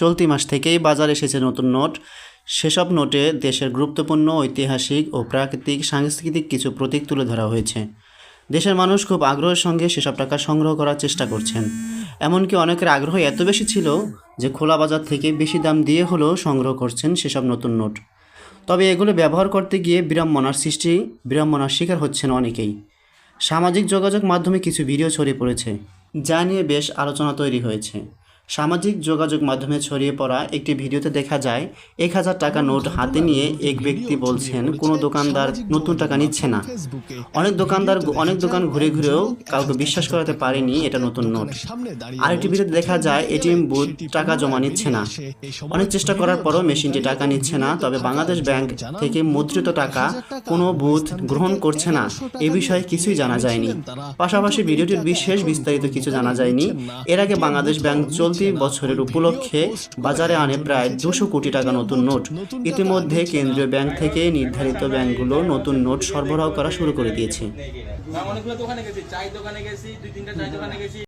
চলতি মাস থেকেই বাজারে এসেছে নতুন নোট। সেসব নোটে দেশের গুরুত্বপূর্ণ, ঐতিহাসিক ও প্রাকৃতিক, সাংস্কৃতিক কিছু প্রতীক তুলে ধরা হয়েছে। দেশের মানুষ খুব আগ্রহের সঙ্গে সেসব টাকা সংগ্রহ করার চেষ্টা করছেন। এমনকি অনেকের আগ্রহ এত বেশি ছিল যে খোলা বাজার থেকে বেশি দাম দিয়ে হলেও সংগ্রহ করছেন সেসব নতুন নোট। তবে এগুলো ব্যবহার করতে গিয়ে বিড়ম্বনার সৃষ্টি, বিড়ম্বনার শিকার হচ্ছেন অনেকেই। সামাজিক যোগাযোগ মাধ্যমে কিছু ভিডিও ছড়িয়ে পড়েছে, যা নিয়ে বেশ আলোচনা তৈরি হয়েছে। সামাজিক যোগাযোগ মাধ্যমে ছড়িয়ে পড়া একটি ভিডিওতে দেখা যায়, এক হাজার টাকা নোট হাতে নিয়ে এক ব্যক্তি বলছেন, কোনো দোকানদার নতুন টাকা নিচ্ছে না। অনেক দোকানদার অনেক দোকান ঘুরে ঘুরেও কাউকে বিশ্বাস করাতে পারেনি এটা নতুন নোট। আরেকটি ভিডিওতে দেখা যায়, এটিএম বুথ টাকা জমা নিচ্ছে না। অনেক চেষ্টা করার পরও মেশিনটি টাকা নিচ্ছে না, তবে বাংলাদেশ ব্যাংক থেকে মুদ্রিত টাকা কোনো বুথ গ্রহণ করছে না, এ বিষয়ে কিছুই জানা যায়নি। পাশাপাশি ভিডিওটির বিশেষ বিস্তারিত কিছু জানা যায়নি। এর আগে বাংলাদেশ ব্যাংক চলতি বছরের উপলক্ষে বাজারে আনে প্রায় দুশো কোটি টাকা নতুন নোট। ইতিমধ্যে কেন্দ্রীয় ব্যাংক থেকে নির্ধারিত ব্যাংকগুলো নতুন নোট সরবরাহ করা শুরু করে দিয়েছে।